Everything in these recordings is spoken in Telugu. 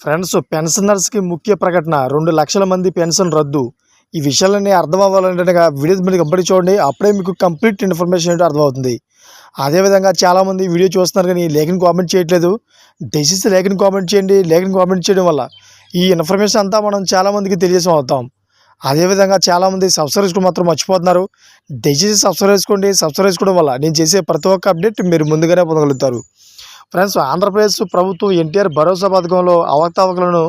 ఫ్రెండ్స్ పెన్షనర్స్కి ముఖ్య ప్రకటన. రెండు లక్షల మంది పెన్షన్ రద్దు. ఈ విషయాలన్నీ అర్థం అవ్వాలంటే వీడియోస్ వీడియో మీరు కంప్లీట్ చూడండి. అప్పుడే మీకు కంప్లీట్ ఇన్ఫర్మేషన్ ఏంటో అర్థమవుతుంది. అదేవిధంగా చాలామంది వీడియో చూస్తున్నారు కానీ లేఖని కామెంట్ చేయట్లేదు. దయచేసి లేఖని కామెంట్ చేయండి. లేఖని కామెంట్ చేయడం వల్ల ఈ ఇన్ఫర్మేషన్ అంతా మనం చాలామందికి తెలియజేసం అవుతాం అదేవిధంగా చాలామంది సబ్స్క్రైబ్ కూడా మాత్రం మర్చిపోతున్నారు. దయచేసి సబ్స్క్రైబ్ చేసుకోండి. సబ్స్క్రైబ్ చేసుకోవడం వల్ల నేను చేసే ప్రతి ఒక్క అప్డేట్ మీరు ముందుగానే పొందగలుగుతారు. ఫ్రెండ్స్ ఆంధ్రప్రదేశ్ ప్రభుత్వం ఎన్టీఆర్ భరోసా పథకంలో అవకతవకలను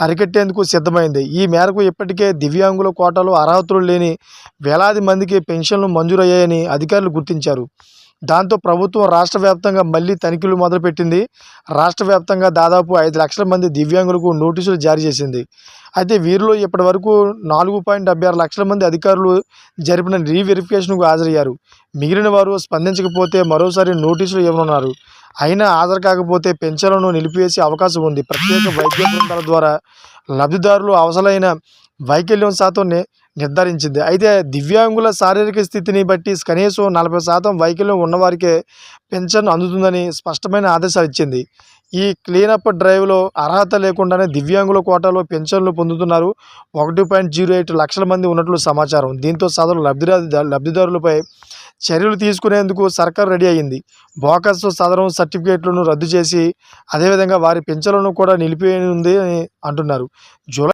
అరికట్టేందుకు సిద్ధమైంది. ఈ మేరకు ఇప్పటికే దివ్యాంగుల కోటాలు అర్హతలు లేని వేలాది మందికి పెన్షన్లు మంజూరయ్యాయని అధికారులు గుర్తించారు. దాంతో ప్రభుత్వం రాష్ట్ర వ్యాప్తంగా మళ్ళీ తనిఖీలు మొదలుపెట్టింది. రాష్ట్ర వ్యాప్తంగా దాదాపు ఐదు లక్షల మంది దివ్యాంగులకు నోటీసులు జారీ చేసింది. అయితే వీరిలో ఇప్పటి వరకు నాలుగు పాయింట్ డెబ్బై ఆరు లక్షల మంది అధికారులు జరిపిన రీవెరిఫికేషన్కు హాజరయ్యారు. మిగిలిన వారు స్పందించకపోతే మరోసారి నోటీసులు ఇవ్వనున్నారు. అయినా హాజరు కాకపోతే పెన్షన్లను నిలిపివేసే అవకాశం ఉంది. ప్రత్యేక వైద్య బృందాల ద్వారా లబ్ధిదారులు అవసరమైన వైకల్యం శాతం నిర్ధారించింది. అయితే దివ్యాంగుల శారీరక స్థితిని బట్టి కనీసం నలభై శాతం వైకల్యం ఉన్నవారికే పెన్షన్ అందుతుందని స్పష్టమైన ఆదేశాలు ఇచ్చింది. ఈ క్లీనప్ డ్రైవ్లో అర్హత లేకుండానే దివ్యాంగుల కోటాలో పెన్షన్లు పొందుతున్నారు. ఒకటి పాయింట్ జీరో ఎయిట్ లక్షల మంది ఉన్నట్లు సమాచారం. దీంతో సదరు లబ్ధిదారు లబ్ధిదారులపై చర్యలు తీసుకునేందుకు సర్కార్ రెడీ అయింది బోకస్ సదరం సర్టిఫికేట్లను రద్దు చేసి అదేవిధంగా వారి పెంచలను కూడా నిలిపివేయనుంది అని అంటున్నారు. జూలై